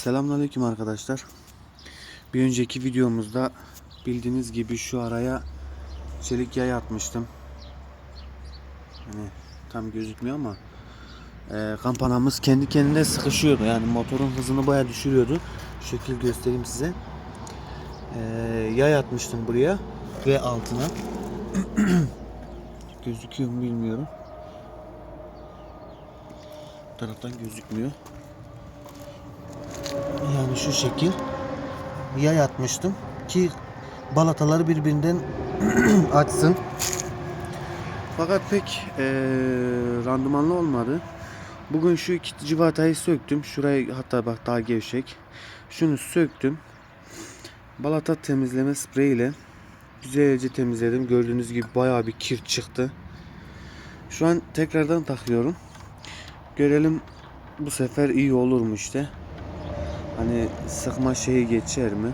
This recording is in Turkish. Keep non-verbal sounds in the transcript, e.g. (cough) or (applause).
Selamünaleyküm arkadaşlar. Bir önceki videomuzda bildiğiniz gibi şu araya çelik yay atmıştım. Hani tam gözükmüyor ama e, kampanamız kendi kendine sıkışıyordu. Yani motorun hızını baya düşürüyordu. Şekil göstereyim size. E, yay atmıştım buraya ve altına. (clears throat) Gözüküyor mu bilmiyorum. Bu taraftan gözükmüyor. Yani şu şekil yay atmıştım ki balataları birbirinden (clears throat) açsın. Fakat pek eee, randımanlı olmadı. Bugün şu iki civatayı söktüm. Şurayı hatta bak daha gevşek. Şunu söktüm. Balata temizleme spreyiyle güzelce temizledim. Gördüğünüz gibi bayağı bir kir çıktı. Şu an tekrardan takıyorum. Görelim bu sefer iyi olur mu işte. Hani sıkma şeyi geçer mi?